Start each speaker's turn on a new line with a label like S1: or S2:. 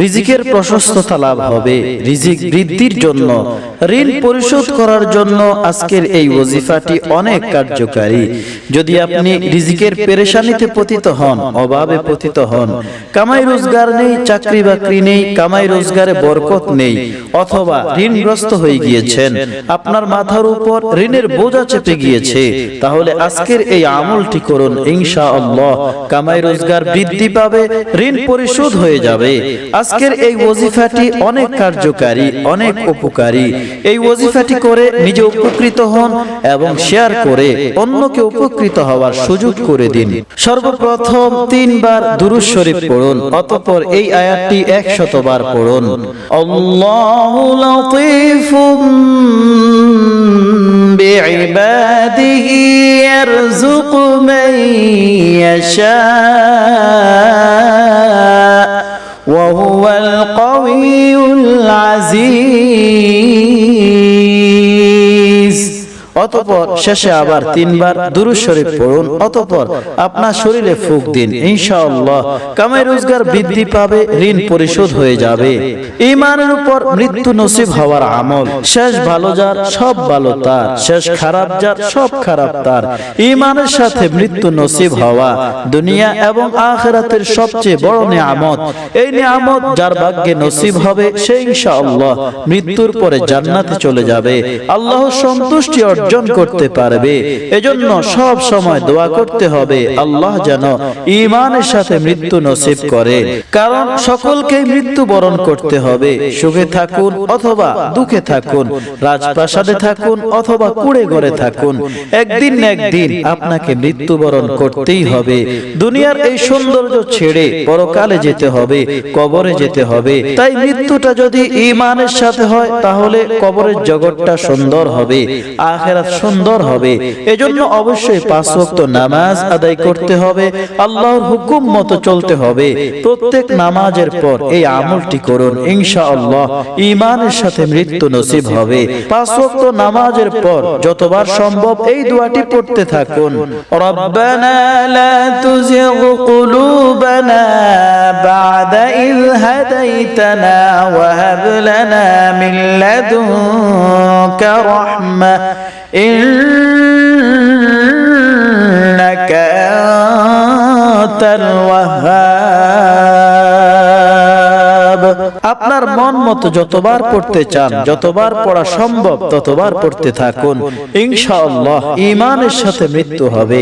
S1: রিজিকের প্রশস্ততা লাভ হবে। রিজিক বৃদ্ধির জন্য। ঋণ পরিশোধ করার জন্য আজকের এই ওজিফাটি অনেক কার্যকারী। যদি আপনি রিজিকের পেরেশানিতে পতিত হন অভাবে পতিত হন। কামাই রোজগার নেই চাকরি বাকরি নেই কামাই রোজগারে বরকত নেই অথবা ঋণগ্রস্ত হয়ে গিয়েছেন। আপনার মাথার উপর ঋণের বোঝা চেপে গিয়েছে। তাহলে আজকের এই আমলটি করুন ইনশাআল্লাহ। কামাই রোজগার বৃদ্ধি পাবে ঋণ পরিশোধ হয়ে যাবে আজকের এই ওজিফাটি অনেক কার্যকারী অনেক উপকারী এই ওজিফাটি করে নিজে উপকৃত হন এবং শেয়ার করে অন্যকে উপকৃত হওয়ার সুযোগ করে দিন সর্বপ্রথম তিনবার দুরুজ শরীফ পড়ুন অতঃপর এই আয়াতটি একশতবার পড়ুন আল্লাহু লতীফুম بعباده يرزق من يشاء وهو القوي العزيز. অতপর শেষে আবার তিনবার দুরুদ শরীফ পড়ুন, অতপর আপনার শরীরে ফুক দিন, ইনশাআল্লাহ কামাই রোজগার বৃদ্ধি পাবে, ঋণ পরিশোধ হয়ে যাবে। ইমানের উপর মৃত্যু নসিব হওয়ার আমল, শেষ ভালো যার, সব ভালো তার, শেষ খারাপ যার, সব খারাপ তার। ইমানের সাথে মৃত্যু নসিব হওয়া দুনিয়া এবং আখেরাতের সবচেয়ে বড় নিয়ামত। এই নিয়ামত যার ভাগ্যে নসিব হবে, সে ইনশাআল্লাহ মৃত্যুর পরে জান্নাতে চলে যাবে। আল্লাহ সন্তুষ্টি অর্জন করতে পারবে। এজন্য সব সময় দোয়া করতে হবে, আল্লাহ যেন ইমানের সাথে মৃত্যু নসিব করে। কারণ সকলকেই মৃত্যু বরণ করতে হবে। সুখে থাকুন অথবা দুঃখে থাকুন, রাজপ্রাসাদে থাকুন অথবা কুড়ে ঘরে থাকুন। একদিন একদিন আপনাকে মৃত্যুবরণ করতেই হবে। দুনিয়ার এই সৌন্দর্য ছেড়ে পরকালে যেতে হবে, কবরে যেতে হবে। তাই মৃত্যুটা যদি ইমানের সাথে হয়, তাহলে কবরের জগৎটা সুন্দর হবে। আখেরাত সুন্দর হবে। এজন্য অবশ্যই পাঁচ ওয়াক্ত নামাজ আদায় করতে হবে। আল্লাহর হুকুম মতো চলতে হবে। প্রত্যেক নামাজের পর এই আমলটি করুন। ইনশাআল্লাহ ঈমানের সাথে মৃত্যু নসিব হবে। পাঁচ ওয়াক্ত নামাজের পর যতবার সম্ভব এই দোয়াটি পড়তে থাকুন। রব্বানা লা তুযিগ কুলুবানা বা'দা ইয হাদাইতানা ওয়া হাব লানা মিন লাদুনকা রাহমা। إنك أنت الوهاب আপনার মন মতো যতবার পড়তে চান যতবার পড়া সম্ভব ততবার পড়তে থাকুন ইনশাআল্লাহ ইমানের সাথে মৃত্যু হবে